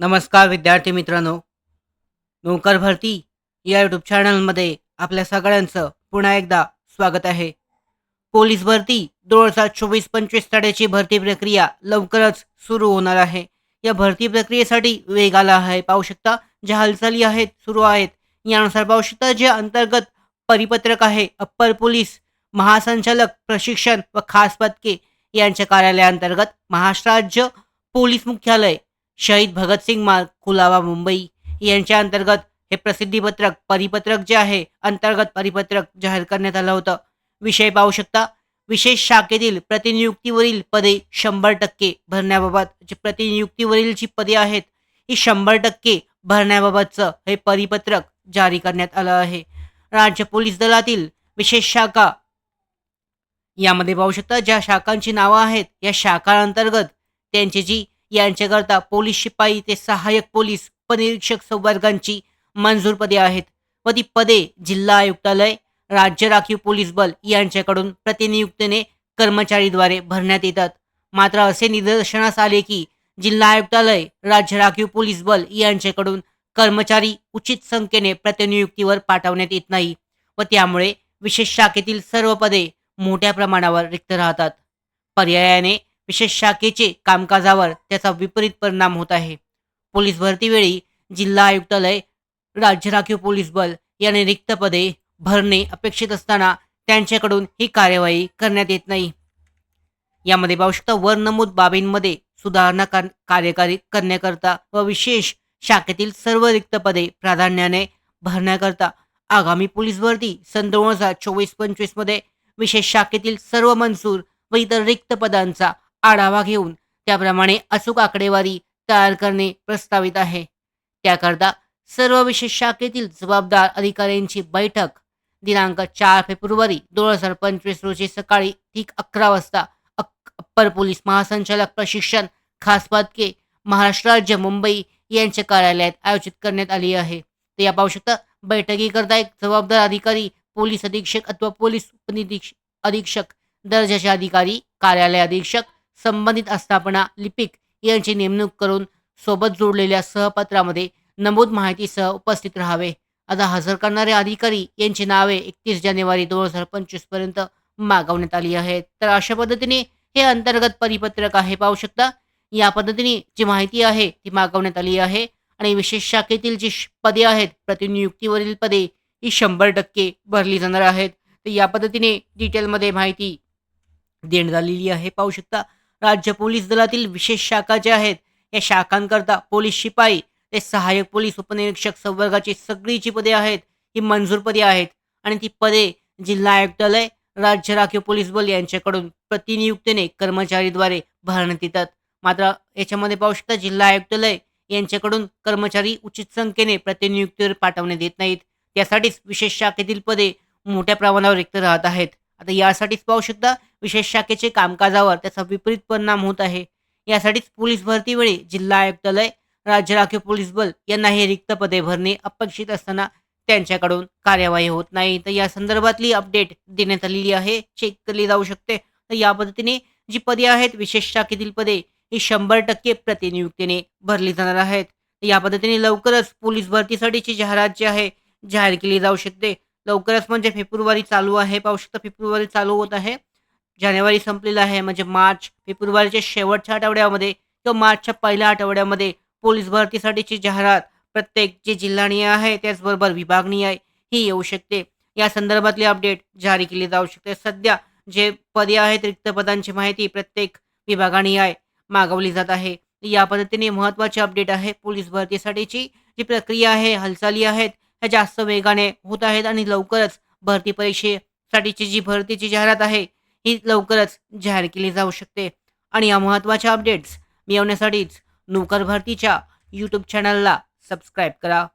नमस्कार विद्यार्थी मित्रांनो. नोकर भरती या यूट्यूब चॅनलमध्ये आपल्या सगळ्यांचं पुन्हा एकदा स्वागत आहे. पोलीस भरती दोन हजार चोवीस पंचवीस साडेची भरती प्रक्रिया लवकरच सुरू होणार आहे. या भरती प्रक्रियेसाठी वेग आला आहे. पाहू शकता ज्या हालचाली आहेत सुरू आहेत यानुसार पाहू शकता जे अंतर्गत परिपत्रक आहे अप्पर पोलीस महासंचालक प्रशिक्षण व खास पदके यांच्या कार्यालयाअंतर्गत महाराष्ट्र राज्य पोलीस मुख्यालय शहीद भगतसिंग मार्ग कुलाबा मुंबई यांच्या अंतर्गत हे प्रसिद्धीपत्रक परिपत्रक जे आहे अंतर्गत परिपत्रक जाहीर करण्यात आलं होतं. विषय पाहू शकता. विशेष शाखेतील प्रतिनियुक्तीवरील पदे शंभर टक्के भरण्याबाबत जे प्रतिनियुक्तीवरील जी पदे आहेत ही शंभर टक्के भरण्याबाबतचं हे परिपत्रक जारी करण्यात आलं आहे. राज्य पोलीस दलातील विशेष शाखा यामध्ये पाहू शकता ज्या शाखांची नावं आहेत या शाखांतर्गत त्यांची जी यांच्याकरता पोलीस शिपाई ते सहाय्यक पोलीस उपनिरीक्षक संवर्गांची मंजूर पदे आहेत व ती पदे जिल्हा आयुक्तालय राज्य राखीव पोलीस बल यांच्याकडून प्रतिनियुक्तीने कर्मचारीद्वारे भरण्यात येतात. मात्र असे निदर्शनास आले की जिल्हा आयुक्तालय राज्य राखीव पोलीस बल यांच्याकडून कर्मचारी उचित संख्येने प्रतिनियुक्तीवर पाठवण्यात येत नाही व त्यामुळे विशेष शाखेतील सर्व पदे मोठ्या प्रमाणावर रिक्त राहतात. पर्यायाने विशेष शाखेचे कामकाजावर त्याचा विपरीत परिणाम होत आहे. पोलीस भरतीवेळी जिल्हा आयुक्तालय राज्य राखीव पोलीस बल याने रिक्त पदे भरणे अपेक्षित असताना त्यांच्याकडून ही कार्यवाही करण्यात येत नाही. यामध्ये पाहू शकता वर नमूद बाबींमध्ये सुधारणा कर- कार्यकारी करण्याकरता व विशेष शाखेतील सर्व रिक्त पदे प्राधान्याने भरण्याकरता आगामी पोलीस भरती सन दोन हजार चोवीस पंचवीसमध्ये विशेष शाखेतील सर्व मंजूर व इतर रिक्त पदांचा आढावा घेऊन त्याप्रमाणे अचूक आकडेवारी तयार करणे प्रस्तावित आहे. त्याकरता सर्व विशेष शाखेतील जबाबदार अधिकाऱ्यांची बैठक दिनांक चार फेब्रुवारी दोन हजार पंचवीस रोजी सकाळी ठीक अकरा वाजता अप्पर पोलीस महासंचालक प्रशिक्षण खास पदके महाराष्ट्र राज्य मुंबई यांच्या कार्यालयात आयोजित करण्यात आली आहे. तर या पाहू शकता बैठकीकरता एक जबाबदार अधिकारी पोलीस अधीक्षक अथवा पोलीस उपनिरीक्षक अधीक्षक दर्जाचे अधिकारी कार्यालय अधीक्षक संबंधित आस्थापना लिपिक यांची नेमणूक करून सोबत जोडलेल्या सहपत्रामध्ये नमूद माहितीसह उपस्थित राहावे. आता हजर करणारे अधिकारी यांची नावे एकतीस जानेवारी दोन हजार पंचवीसपर्यंत मागवण्यात आली आहेत. तर अशा पद्धतीने हे अंतर्गत परिपत्रक आहे पाहू शकता. या पद्धतीने जी माहिती आहे ती मागवण्यात आली आहे आणि विशेष शाखेतील जी श- पदे आहेत प्रतिनियुक्तीवरील पदे ही शंभर टक्के भरली जाणार आहेत. तर या पद्धतीने डिटेलमध्ये माहिती देण्यात आलेली आहे पाहू शकता. राज्य पोलीस दलातील विशेष शाखा ज्या आहेत या शाखांकरता पोलीस शिपाई ते सहाय्यक पोलीस उपनिरीक्षक संवर्गाची सगळी जी पदे आहेत ही मंजूर पदे आहेत. आणि ती पदे जिल्हा आयुक्तालय राज्य राखीव पोलीस बल यांच्याकडून प्रतिनियुक्तीने कर्मचारीद्वारे भरण्यात येतात. मात्र याच्यामध्ये पाहू शकता जिल्हा आयुक्तालय यांच्याकडून कर्मचारी उचित संख्येने प्रतिनियुक्तीवर पाठवण्यात येत नाहीत. त्यासाठीच विशेष शाखेतील पदे मोठ्या प्रमाणावर रिक्त राहत आहेत. आता यासाठीच पाहू शकता विशेष शाखेचे कामकाजावर त्याचा विपरीत परिणाम होत आहे. यासाठीच पोलीस भरतीवेळी जिल्हा आयुक्तालय राज्य राखीव पोलीस बल यांना हे रिक्त पदे भरणे अपेक्षित असताना त्यांच्याकडून कार्यवाही होत नाही. तर या संदर्भातली अपडेट देण्यात आलेली आहे. चेक केली जाऊ शकते. तर या पद्धतीने जी पदे आहेत विशेष शाखेतील पदे ही शंभर टक्के प्रतिनियुक्तीने भरली जाणार आहेत. या पद्धतीने लवकरच पोलीस भरतीसाठीची जाहिरात जी आहे जाहीर केली जाऊ शकते. लवकरच म्हणजे फेब्रुवारी चालू आहे. पाहू शकता फेब्रुवारी चालू होत आहे. जानेवारी संपलेला आहे. म्हणजे मार्च फेब्रुवारीच्या शेवटच्या आठवड्यामध्ये किंवा मार्चच्या पहिल्या आठवड्यामध्ये पोलीस भरतीसाठीची जाहिरात प्रत्येक जे जिल्हानीय आहे त्याचबरोबर विभागनीय आहे ही येऊ शकते. या संदर्भातली अपडेट जारी केली जाऊ शकते. सध्या जे पदे आहेत रिक्त पदांची माहिती प्रत्येक विभागानीय मागवली जात आहे. या पद्धतीने महत्त्वाची अपडेट आहे. पोलीस भरतीसाठीची जी प्रक्रिया आहे हालचाली आहेत ह्या जास्त वेगाने होत आहेत आणि लवकरच भरती परीक्षेसाठीची जी भरतीची जाहिरात आहे ही लवकरच जाहीर केली जाऊ शकते. आणि या महत्त्वाच्या अपडेट्स मिळवण्यासाठीच नोकर भरतीच्या यूट्यूब चॅनलला सबस्क्राईब करा.